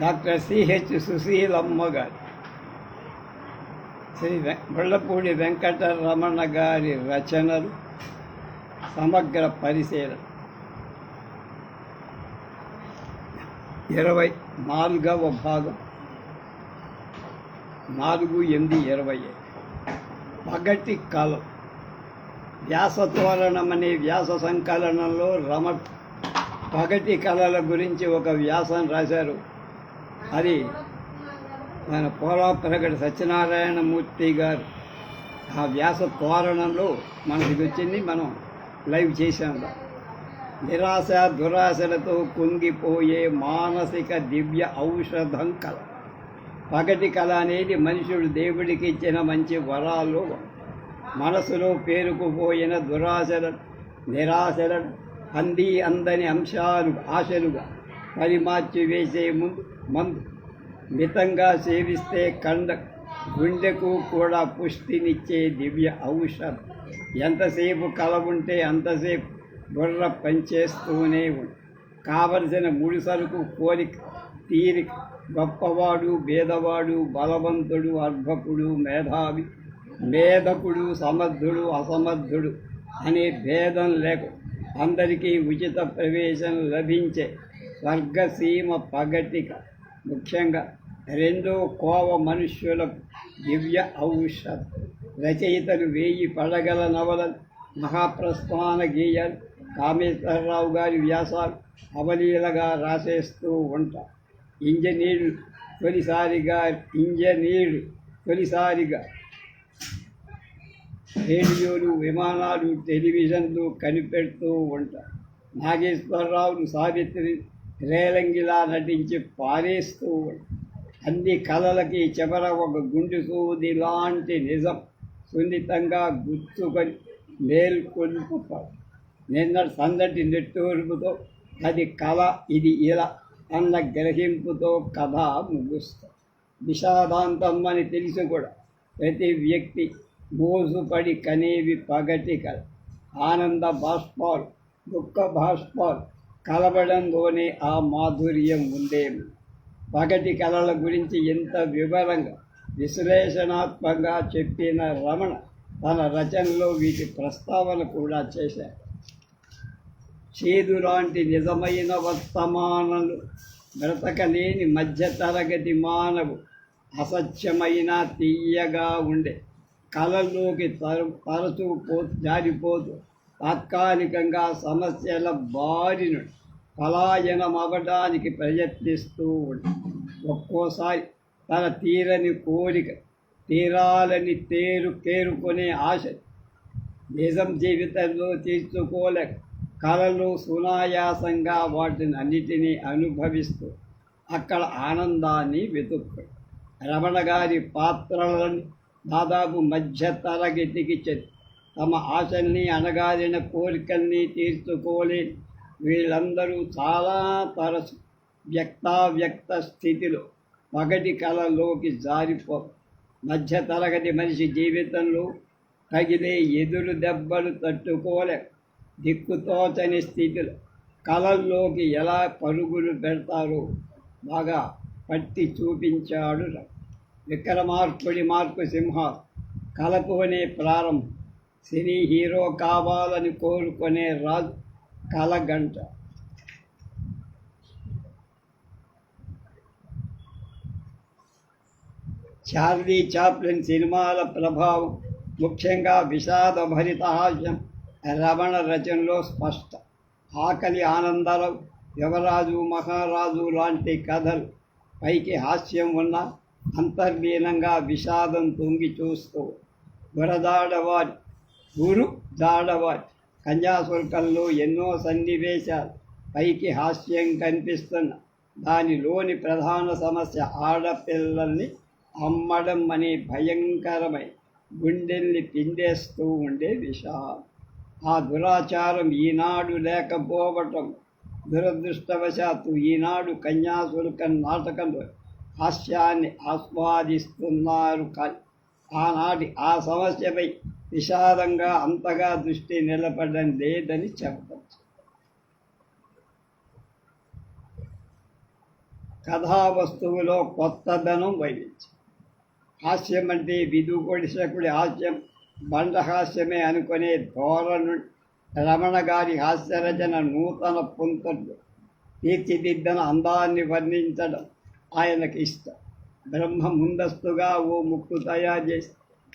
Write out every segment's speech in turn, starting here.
Doctor CH Susheelamma గారు శ్రీ వె వెంకటరమణ గారి రచనలు సమగ్ర పరిశీలన ఇరవై నాలుగవ భాగం నాలుగు ఎనిమిది ఇరవై పగటి కాలం వ్యాసతోరణం అనే వ్యాస సంకలనంలో రమ పగటి కళల గురించి ఒక వ్యాసం రాశారు. అది మన పోలా ప్రగటి సత్యనారాయణమూర్తి గారు. ఆ వ్యాస తోరణంలో మనకి వచ్చింది మనం లైవ్ చేసాం నిరాశ దురాశలతో కుంగిపోయే మానసిక దివ్య ఔషధం కళ. పగటి కళ అనేది మనుషుడు దేవుడికి ఇచ్చిన మంచి వరాలు. మనసులో పేరుకుపోయిన దురాశల నిరాశలను అంది అందని అంశాలు ఆశలుగా పరిమార్చి వేసే ముందు మందు మితంగా సేవిస్తే కండ గుండెకు కూడా పుష్టినిచ్చే దివ్య ఔషధం. ఎంతసేపు కల ఉంటే అంతసేపు బుర్ర పనిచేస్తూనే ఉంది కావలసిన ముడిసరుకు కోరిక తీరిక గొప్పవాడు భేదవాడు బలవంతుడు అర్భకుడు మేధావి మేధకుడు సమర్థుడు అసమర్థుడు అనే భేదం లేక అందరికీ ఉచిత ప్రవేశం లభించే స్వర్గసీమ పగటిక. ముఖ్యంగా రెండో కోవ మనుష్యుల దివ్య ఔష రచయితలు వేయి పడగల నవలలు మహాప్రస్థాన గేయాలు కామేశ్వరరావు గారి వ్యాసాలు అవలీలగా రాసేస్తూ ఉంటారు ఇంజనీర్లు తొలిసారిగా ఇంజనీర్లు తొలిసారిగా. రేడియోలు విమానాలు టెలివిజన్లు కనిపెడుతూ ఉంటారు నాగేశ్వరరావును సావిత్రి రేలంగిలా నటించి పారేస్తూ అన్ని కళలకి చివర ఒక గుండు సూది లాంటి నిజం సున్నితంగా గుర్తుకొని మేల్కొల్పుతాడు నిన్న సందటి నెట్టూర్పుతో అది కళ ఇది ఇలా అన్న గ్రహింపుతో కథ ముగుస్తుంది విషాదాంతం అని తెలిసి కూడా ప్రతి వ్యక్తి మోసుపడి కనేవి పగటి కళ ఆనంద బాష్పాలు దుఃఖ బాష్పాలు కలవడంలోనే ఆ మాధుర్యం ఉందేమో పగటి కళల గురించి ఎంత వివరంగా విశ్లేషణాత్మకంగా చెప్పిన రమణ తన రచనలో వీటి ప్రస్తావన కూడా చేశారు చేదు లాంటి నిజమైన వర్తమానలు బ్రతకలేని మధ్యతరగతి మానవు అసత్యమైన తీయగా ఉండే కళల్లోకి తర తరచూ పో జారిపోతూ తాత్కాలికంగా సమస్యల బారిన పలాయనం అవ్వడానికి ప్రయత్నిస్తూ ఉండే. ఒక్కోసారి తన తీరని కోరిక తీరాలని తేరు కేరుకునే ఆశ నిజం జీవితంలో తీర్చుకోలేక కళలు సునాయాసంగా వాటిని అన్నిటినీ అనుభవిస్తూ అక్కడ ఆనందాన్ని వెతుక్కు. రమణ గారి పాత్రలను దాదాపు మధ్య తరగతికి చెంది తమ ఆశల్ని అణగారిన కోరికల్ని తీర్చుకోలేని వీళ్ళందరూ చాలా తరచు వ్యక్తావ్యక్త స్థితిలో పగటి కళలోకి జారిపో మధ్య తరగతి మనిషి జీవితంలో తగిలే ఎదురు దెబ్బలు తట్టుకోలే దిక్కుతోచని స్థితిలో. కళల్లోకి ఎలా పరుగులు పెడతారో బాగా పట్టి చూపించాడు విక్రమార్కుడి మార్కు సింహ కలతోనే ప్రారంభం. సినీ హీరో కావాలని కోరుకునే రాజ్ కలగంట. చార్లీ చాప్లిన్ సినిమాల ప్రభావం ముఖ్యంగా విషాదభరిత హాస్యం రమణ రచనలో స్పష్ట. ఆకలి ఆనందాలు యువరాజు మహారాజు లాంటి కథలు పైకి హాస్యం ఉన్న అంతర్లీనంగా విషాదం తొంగి చూస్తూ గురదాడవారి గురు దాడవారి కన్యాశుల్కంలో ఎన్నో సన్నివేశాలు. పైకి హాస్యం కనిపిస్తున్న దానిలోని ప్రధాన సమస్య ఆడపిల్లల్ని అమ్మడం అనే భయంకరమై గుండెల్ని పిండేస్తూ ఉండే విషాదం ఆ దురాచారం ఈనాడు లేకపోవటం దురదృష్టవశాత్తు ఈనాడు కన్యాశుల్కం నాటకంలో హాస్యాన్ని ఆస్వాదిస్తున్నారు కానీ ఆనాటి ఆ సమస్యపై విషాదంగా అంతగా దృష్టి నిలబడడం లేదని చెప్పచ్చు కథావస్తువులో కొత్తదనం వైవిధ్యం. హాస్యం అంటే విదుకొడిశకుడి హాస్యం బండ హాస్యమే అనుకునే ధోరణు రమణ గారి హాస్యరచన నూతన పుంతలు తీర్చిదిద్దన అందాన్ని వర్ణించడం ఆయనకి ఇష్టం బ్రహ్మ ముందస్తుగా ఓ ముక్కు తయారు చేసి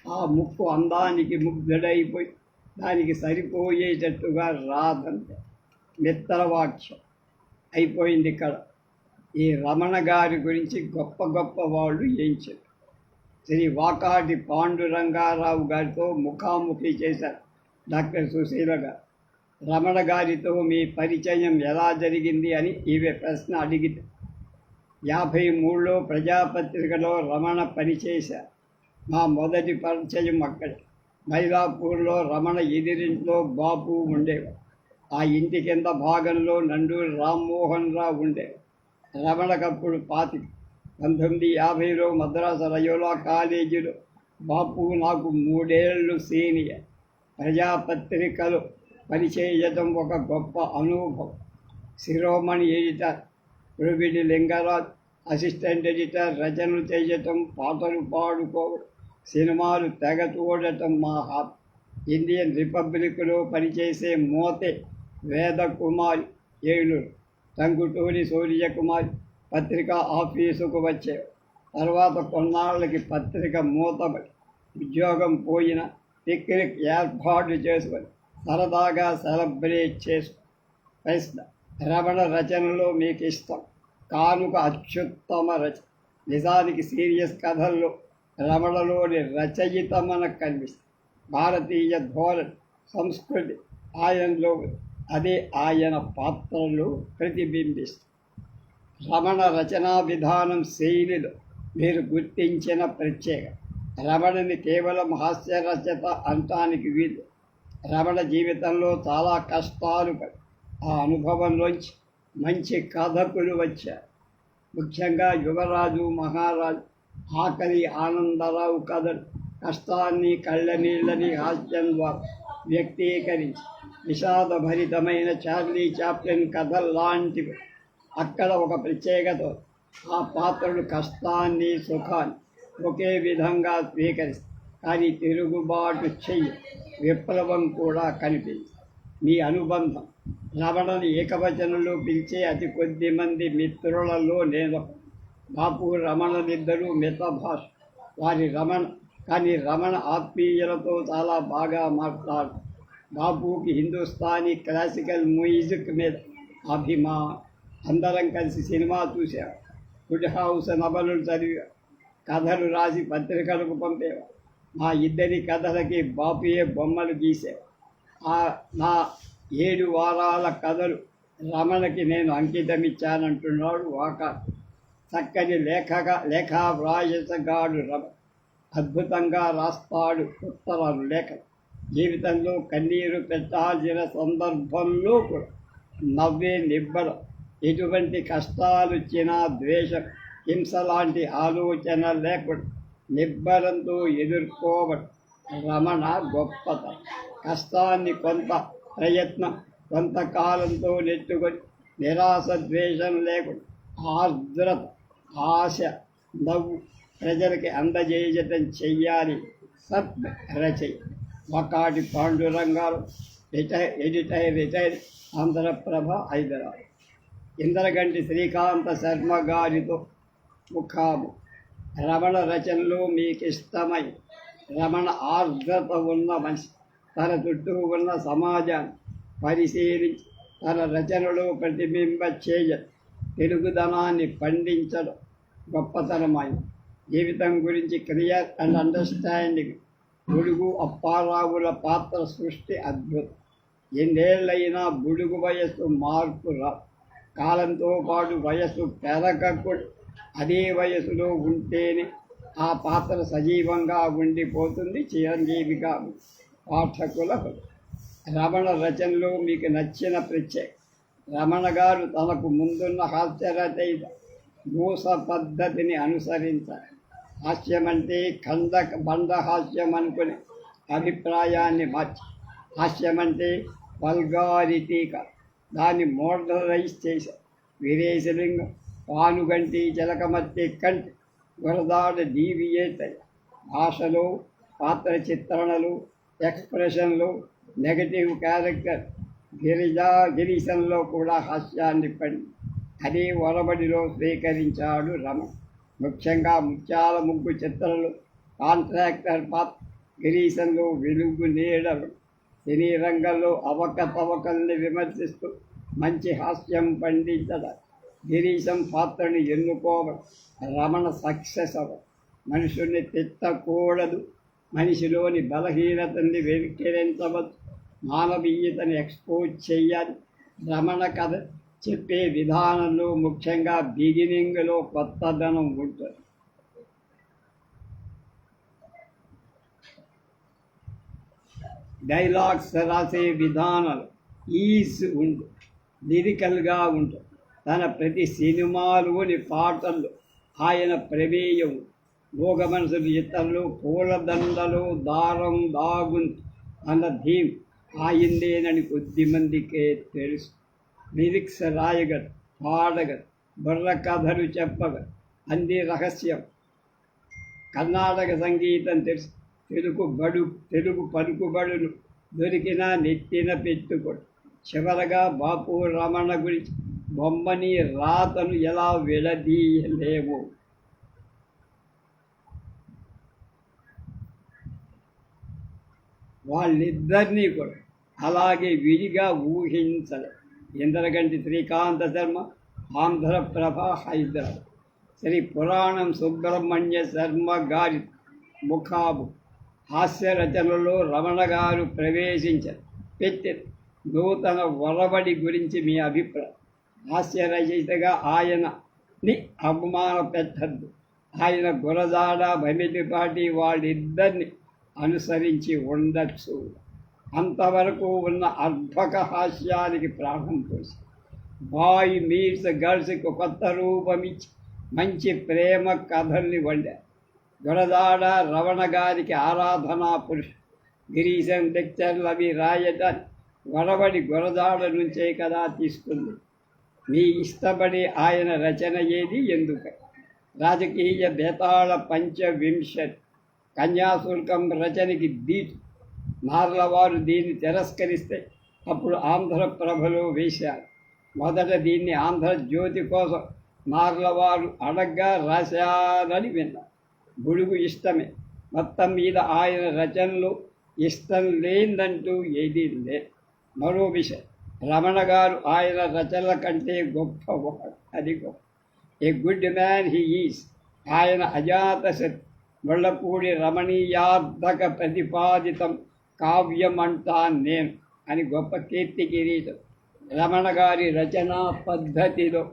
ఆ ముక్కు అందానికి ముగ్ధుడైపోయి దానికి సరిపోయేటట్టుగా రాదంటే మిత్రవాక్యం అయిపోయింది ఇక్కడ. ఈ రమణ గారి గురించి గొప్ప గొప్ప వాళ్ళు ఏం చెప్పారు? శ్రీ వాకాటి పాండురంగారావు గారితో ముఖాముఖి చేశారు డాక్టర్ సుశీల గారు. రమణ గారితో మీ పరిచయం ఎలా జరిగింది అని ఈమె ప్రశ్న అడిగితే యాభై మూడులో ప్రజాపత్రికలో రమణ పనిచేశారు మా మొదటి పరిచయం అక్కడ. మైలాపూర్లో రమణ ఎదిరింట్లో బాపు ఉండేవారు ఆ ఇంటి కింద భాగంలో నండూరి రామ్మోహన్ రావు ఉండేవారు రమణకప్పుడు పాతి పంతొమ్మిది యాభైలో మద్రాసు రయోలా కాలేజీలో బాపు నాకు మూడేళ్ళు సీనియర్. ప్రజాపత్రికలు పనిచేయటం ఒక గొప్ప అనుభవం. శిరోమణి ఎడిటర్ ఉడిపిడి లింగరాజ్ అసిస్టెంట్ ఎడిటర్ రచనలు చేయటం పాటలు పాడుకోవడం సినిమాలు తెగ చూడటం మా హాబ్. ఇండియన్ రిపబ్లిక్లో పనిచేసే మోతే వేదకుమార్ ఏలూరు టంగుటూరి సూర్యకుమార్ పత్రిక ఆఫీసుకు వచ్చే. తర్వాత కొన్నాళ్ళకి పత్రిక మూతబడి ఉద్యోగం పోయిన పిక్నిక్ ఏర్పాటు చేసుకొని సరదాగా సెలబ్రేట్ చేసు. ప్రశ్న రమణ రచనలో మీకు ఇష్టం కానుక అత్యుత్తమ రచన నిజానికి సీరియస్ కథల్లో రమణలోని రచయిత మనకు కనిపిస్తుంది. భారతీయ ధోరణి సంస్కృతి ఆయనలో అదే ఆయన పాత్రలు ప్రతిబింబిస్తుంది. రమణ రచనా విధానం శైలిలో మీరు గుర్తించిన ప్రత్యేక రమణని కేవలం హాస్య రచత అంటానికి వీలు. రమణ జీవితంలో చాలా కష్టాలు పడి ఆ అనుభవంలోంచి మంచి కథకులు వచ్చారు. ముఖ్యంగా యువరాజు మహారాజు ఆకలి ఆనందరావు కథలు కష్టాన్ని కళ్ళనీళ్ళని హాస్యం ద్వారా వ్యక్తీకరించి. విషాదభరితమైన చార్లీ చాప్లిన్ కథ లాంటివి అక్కడ ఒక ప్రత్యేకత. ఆ పాత్రలు కష్టాన్ని సుఖాన్ని ఒకే విధంగా స్వీకరిస్తాయి కానీ తిరుగుబాటు చెయ్యి విప్లవం కూడా కనిపించింది. మీ అనుబంధం. రమణని ఏకవచనంలో పిలిచే అతి కొద్ది మంది మిత్రులలో నేను బాపు రమణనిద్దరూ మిత భాష వారి రమణ కానీ రమణ ఆత్మీయులతో చాలా బాగా మాట్లాడు. బాపుకి హిందుస్థానీ క్లాసికల్ మ్యూజిక్ మీద అభిమా అందరం కలిసి సినిమా చూసాం గుడ్ హౌస్ నవలు చదివా. కథలు రాసి పత్రికలకు పంపేవారు మా ఇద్దరి కథలకి బాపుయే బొమ్మలు గీసారు ఆ నా ఏడు వారాల కథలు రమణకి నేను అంకితం ఇచ్చానంటున్నాడు వాకా చక్కని లేఖగా లేఖా వ్రాయసగాడు రమ. అద్భుతంగా రాస్తాడు ఉత్తరాలు లేఖ జీవితంలో కన్నీరు పెట్టాల్సిన సందర్భంలో కూడా నవ్వే నిబ్బర. ఎటువంటి కష్టాలుచ్చినా ద్వేషం. హింస లాంటి ఆలోచన లేకుండా నిబ్బరంతో ఎదుర్కోవడం రమణ గొప్పత కష్టాన్ని కొంత ప్రయత్నం కొంతకాలంతో నెట్టుకొని నిరాశ ద్వేషం లేకుండా ఆర్ద్రత ఆశ నవ్వు ప్రజలకి అందజేయటం చెయ్యాలి. సత్ రచయి. ఒకటి పాండురంగారు retire editor retire Andhra Prabha Hyderabad. Indraganti Srikanta Sharma గారితో ముఖాము. రమణ రచనలు మీకు ఇష్టమై రమణ ఆర్ద్రత ఉన్న మనిషి. తన చుట్టూ ఉన్న సమాజాన్ని పరిశీలించి తన రచనలు ప్రతిబింబ చేయ తెలుగుదనాన్ని పండించడం గొప్పతనమైన జీవితం గురించి క్లియర్ అండ్ అండర్స్టాండింగ్ బుడుగు అప్పారావుల పాత్ర సృష్టి అద్భుతం. ఎన్నేళ్ళైనా బుడుగు వయస్సు మార్పు రా కాలంతో పాటు వయస్సు పెరగకూడదు. అదే వయసులో ఉంటేనే ఆ పాత్ర సజీవంగా ఉండిపోతుంది చిరంజీవిగా పాఠకులకు రమణ రచనలో మీకు నచ్చిన ప్రత్యేక రమణ గారు తనకు ముందున్న హాస్యరచయిత మూస పద్ధతిని అనుసరించారు హాస్యం అంటే బండ హాస్యం అనుకునే అభిప్రాయాన్ని మార్చి. హాస్యం అంటే దాన్ని మోడలైజ్ చేశారు వీరేశలింగం పానుగంటి జలకమత్తి కంటి వరదాడ డీవియేట్ భాషలు పాత్ర చిత్రణలు ఎక్స్ప్రెషన్లు నెగటివ్ క్యారెక్టర్ గిరిజా గిరీశంలో కూడా హాస్యాన్ని పడి అదే ఒరబడిలో స్వీకరించాడు రమణ ముఖ్యంగా ముత్యాల ముగ్గు చిత్రలు కాంట్రాక్టర్ పాత్ర గిరీశంలో వెలుగు నీడలు సినీ రంగంలో అవకతవకల్ని విమర్శిస్తూ మంచి హాస్యం పండించడం గిరీశం పాత్రని ఎన్నుకోవడం రమణ సక్సెస్ అవ్వడం మనుషుల్ని తిట్టకూడదు. మనిషిలోని బలహీనతల్ని వెలికిరించవచ్చు మానవీయతను ఎక్స్పోజ్ చేయాలి రమణ కథ చెప్పే విధానంలో ముఖ్యంగా బిగినింగ్లో కొత్తదనం ఉంటుంది. డైలాగ్స్ రాసే విధానాలు ఈజ్ ఉండు లిరికల్గా ఉంటుంది తన ప్రతి సినిమాలోని పాటల్లో ఆయన ప్రమేయం భోగ మనసులు ఇతరులు పూలదండలు దారం దాగుంది అన్న థీమ్ ఆయిందేనని కొద్ది తెలుసు. లిరిక్స్ రాయగర్ పాడగర్ బుర్ర కథలు చెప్పగర్ అంది రహస్యం. కర్ణాటక సంగీతం తెలుసు. తెలుగు బడు తెలుగు పలుకుబడులు దొరికిన నెత్తిన పెట్టుకోడు చివరగా బాపు రమణ గురించి బొమ్మని రాతను ఎలా విడదీయలేవు వాళ్ళిద్దరినీ కూడా అలాగే విడిగా ఊహించలే. ఇంద్రగంటి శ్రీకాంత శర్మ ఆంధ్రప్రభ హైదరాబాద్. శ్రీ పురాణం సుబ్రహ్మణ్య శర్మ గారి ముఖాబు. హాస్య రచనలో రమణ గారు ప్రవేశించారు. పెట్టారు నూతన వరబడి గురించి మీ అభిప్రాయం. హాస్య రచయితగా ఆయనని అవమాన పెట్టద్దు. ఆయన గురజాడ భమిటిపాటి వాళ్ళిద్దరిని అనుసరించి ఉండొచ్చు. అంతవరకు ఉన్న అర్ధక హాస్యానికి ప్రాణం పోసి. బాయ్ మీట్స్ గర్ల్స్కి కొత్త రూపమిచ్చి మంచి ప్రేమ కథల్ని వండారు గొడదాడ రవణ గారికి ఆరాధనా పురుషు. గిరీశం లెక్చర్లు అవి రాయటాన్ని వరబడి గురదాడ నుంచే కదా తీసుకుంది. మీ ఇష్టపడి ఆయన రచన ఏది ఎందుకు? రాజకీయ బేతాళ పంచవింశ. కన్యాశుల్కం రచనకి దీటు మార్లవారు దీన్ని తిరస్కరిస్తే అప్పుడు ఆంధ్రప్రభలో వేశారు. మొదట దీన్ని ఆంధ్రజ్యోతి కోసం మార్లవారు అడగ్గా రాశారని విన్నా. బుడుగు ఇష్టమే. మొత్తం మీద ఆయన రచనలు ఇష్టం లేదంటూ ఏదీ లే మరో విషయం. రమణ గారు ఆయన రచనల కంటే గొప్ప అది గొప్ప. A good man he is ఆయన అజాత శత్రు ముళ్ళపూడి రమణీయార్థక ప్రతిపాదితం కావ్యమంటా నేను అని గొప్ప కీర్తి కిరీటం రమణ గారి రచనా పద్ధతిలో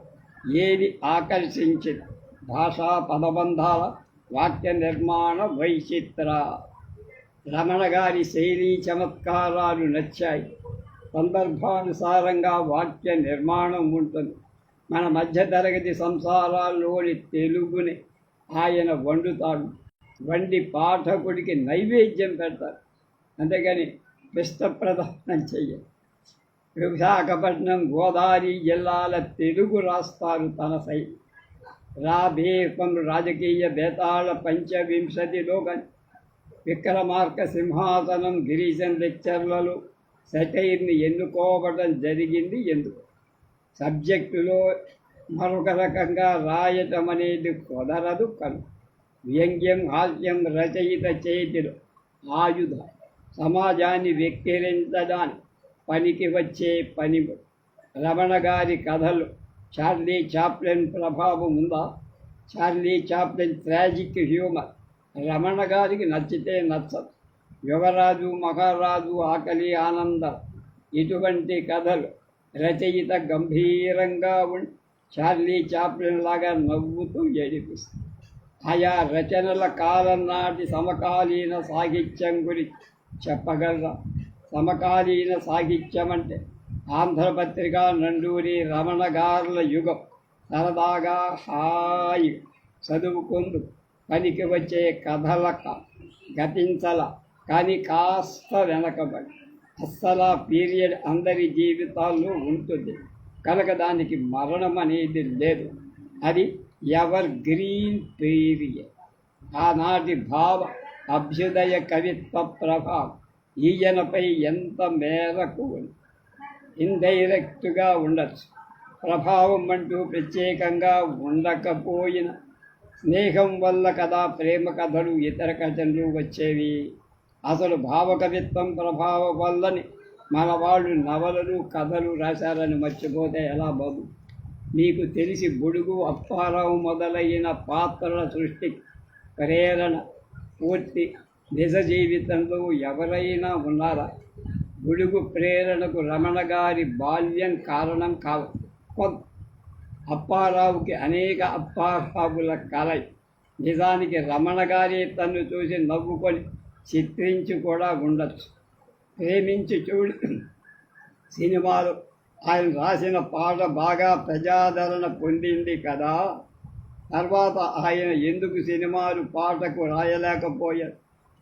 ఏది ఆకర్షించింది భాషా పదబంధాల వాక్య నిర్మాణ వైచిత్ర. రమణ గారి శైలి చమత్కారాలు నచ్చాయి. సందర్భానుసారంగా వాక్య నిర్మాణం ఉంటుంది. మన మధ్యతరగతి సంసారాల్లోని తెలుగుని ఆయన వండుతాడు. వండి పాఠకుడికి నైవేద్యం పెడతారు. అంతేగాని ప్రధానం చెయ్యరు విశాఖపట్నం గోదావరి జిల్లాల తెలుగు రాస్తారు తన సై. రాభేపం రాజకీయ బేతాళ పంచవింశతిలో విక్రమార్క సింహాసనం గిరీశన్ లెక్చర్లలో సెటైర్ని ఎన్నుకోవడం జరిగింది ఎందుకు? సబ్జెక్టులో మరొక రకంగా రాయటం అనేది కుదరదు కను. వ్యంగ్యం హాస్యం రచయిత చేతిలో ఆయుధం. సమాజాన్ని వెక్కిరించడానికి పనికి వచ్చే పని రమణ గారి కథలు. చార్లీ చాప్లెన్ ప్రభావం ఉందా? Charlie Chaplin tragic humour. Ramana గారికి నచ్చితే నచ్చదు. యువరాజు మహారాజు ఆకలి ఆనంద. ఇటువంటి కథలు రచయిత గంభీరంగా ఉండి చార్లీ చాప్లిన్ లాగా నవ్వుతూ ఏడిపిస్తుంది. ఆయా రచనల కాలం నాటి సమకాలీన సాహిత్యం గురించి చెప్పగలరా? సమకాలీన సాహిత్యం అంటే ఆంధ్రపత్రిక నండూరి రమణ గారుల యుగం. సరదాగా హాయి చదువుకుందు. పనికి వచ్చే కథలక గతించల. కానీ కాస్త వెనకబడి. అస్సల పీరియడ్ అందరి జీవితాల్లో ఉంటుంది. కనుక దానికి మరణం అనేది లేదు. అది ఎవర్ గ్రీన్ పీరియడ్. ఆనాటి భావ అభ్యుదయ కవిత్వ ప్రభావం ఈయనపై ఎంత మేరకు ఇండైరెక్ట్గా ఉండొచ్చు. ప్రభావం అంటూ ప్రత్యేకంగా ఉండకపోయిన. స్నేహం వల్ల కదా ప్రేమ కథలు ఇతర కథలు వచ్చేవి. అసలు భావకవిత్వం ప్రభావం వల్లని మన వాళ్ళు నవలలు కథలు రాశారని మర్చిపోతే ఎలా బాబు? మీకు తెలిసి బుడుగు అప్పారావు మొదలైన పాత్రల సృష్టి ప్రేరణ పూర్తి నిజ జీవితంలో ఎవరైనా ఉన్నారా? గుడుగు ప్రేరణకు రమణ గారి బాల్యం కారణం కావ. అప్పారావుకి అనేక అప్పారావుల కలై నిజానికి రమణ గారి తన్ను చూసి నవ్వుకొని చిత్రించి కూడా ఉండొచ్చు ప్రేమించి చూడు. సినిమాలు ఆయన రాసిన పాట బాగా ప్రజాదరణ పొందింది కదా? తర్వాత ఆయన ఎందుకు సినిమాలు పాటకు రాయలేకపోయారు?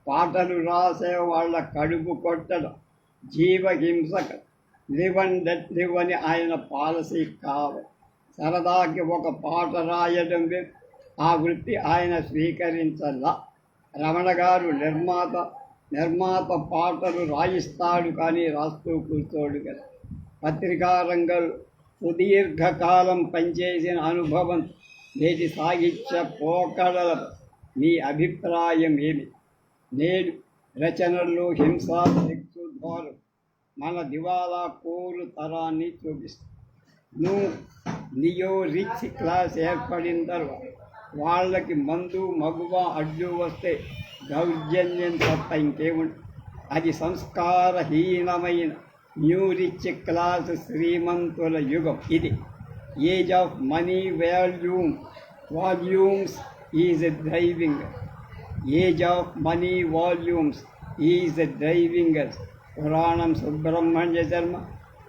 పాటలు రాసే వాళ్ళ కడుపు కొట్టడం జీవహింసక లివ్ డెత్ లివ్ అని ఆయన పాలసీ కావు సరదాకి ఒక పాట రాయడం ఆ వృత్తి ఆయన స్వీకరించల్లా రమణ గారు నిర్మాత నిర్మాత పాటలు రాయిస్తాడు కానీ రాస్తూ కూర్చోడు కదా. పత్రికా రంగంలో సుదీర్ఘకాలం పనిచేసిన అనుభవం నేటి సాహిత్య పోకడల మీ అభిప్రాయం ఏమి? నేడు రచనల్లో హింసా శక్తు ధోరణి మన దివాలా కోలు తరాన్ని చూపిస్తుంది నువ్వు నియో రిచ్ క్లాస్ ఏర్పడిన తర్వాత వాళ్ళకి మందు మగువ అడ్డు వస్తే దౌర్జన్యం తప్ప ఇంకేముంది అది సంస్కారహీనమైన న్యూ రిచ్ క్లాస్ శ్రీమంతుల యుగం. ఇది age of money volume volumes is driving age of money volumes is driving Puranam Subrahmanya Sharma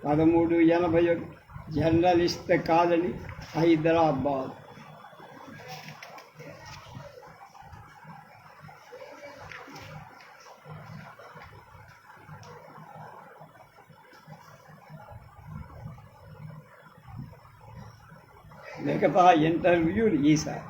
పదమూడు ఎనభై ఒకటి జర్నలిస్ట్ కాలనీ హైదరాబాద్ మిగతా ఇంటర్వ్యూలు ఈసారి